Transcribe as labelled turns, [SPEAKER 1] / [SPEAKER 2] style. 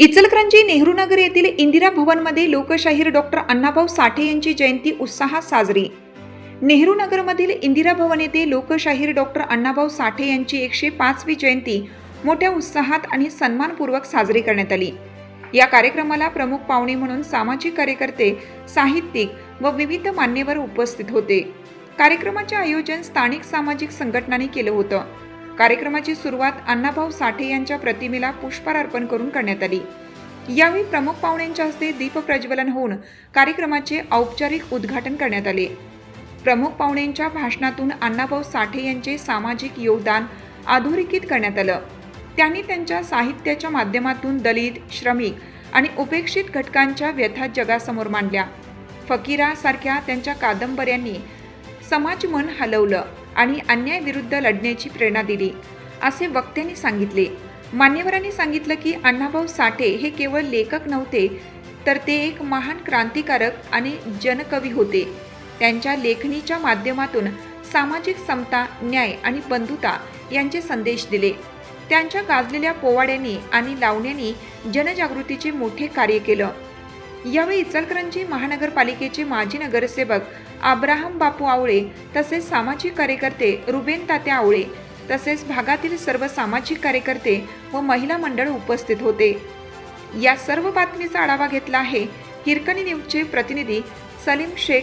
[SPEAKER 1] इचलकरंजी नेहरूनगर येथील इंदिरा भवनमध्ये लोकशाहीर डॉक्टर अण्णाभाऊ साठे यांची जयंती उत्साहात साजरी. नेहरूनगरमधील इंदिरा भवन येथे लोकशाहीर डॉक्टर अण्णाभाऊ साठे यांची एकशे पाचवी जयंती मोठ्या उत्साहात आणि सन्मानपूर्वक साजरी करण्यात आली. या कार्यक्रमाला प्रमुख पाहुणे म्हणून सामाजिक कार्यकर्ते साहित्यिक व विविध मान्यवर उपस्थित होते. कार्यक्रमाचे आयोजन स्थानिक सामाजिक संघटनांनी केलं होतं. कार्यक्रमाची सुरुवात अण्णाभाऊ साठे यांच्या प्रतिमेला पुष्पहार अर्पण करून करण्यात आली. यावेळी प्रमुख पाहुण्यांच्या हस्ते दीप प्रज्वलन होऊन कार्यक्रमाचे औपचारिक उद्घाटन करण्यात आले. प्रमुख पाहुण्यांच्या भाषणातून अण्णाभाऊ साठे यांचे सामाजिक योगदान अधोरेखित करण्यात आलं. त्यांनी त्यांच्या साहित्याच्या माध्यमातून दलित श्रमिक आणि उपेक्षित घटकांच्या व्यथा जगासमोर मांडल्या. फकीरासारख्या त्यांच्या कादंबऱ्यांनी समाज मन हलवलं आणि अन्यायविरुद्ध लढण्याची प्रेरणा दिली असे वक्त्यांनी सांगितले. मान्यवरांनी सांगितलं की अण्णाभाऊ साठे हे केवळ लेखक नव्हते तर ते एक महान क्रांतिकारक आणि जनकवी होते. त्यांच्या लेखणीच्या माध्यमातून सामाजिक समता न्याय आणि बंधुता यांचे संदेश दिले. त्यांच्या गाजलेल्या पोवाड्यांनी आणि लावण्यांनी जनजागृतीचे मोठे कार्य केलं. यावेळी इचलकरंजी महानगरपालिकेचे माजी नगरसेवक अब्राहम बापू आवळे तसेच सामाजिक कार्यकर्ते रुबेन तात्या आवळे तसेच भागातील सर्व सामाजिक कार्यकर्ते व महिला मंडळ उपस्थित होते. या सर्व बातमीचा आढावा घेतला आहे. हिरकणी न्यूजचे प्रतिनिधी सलीम शेख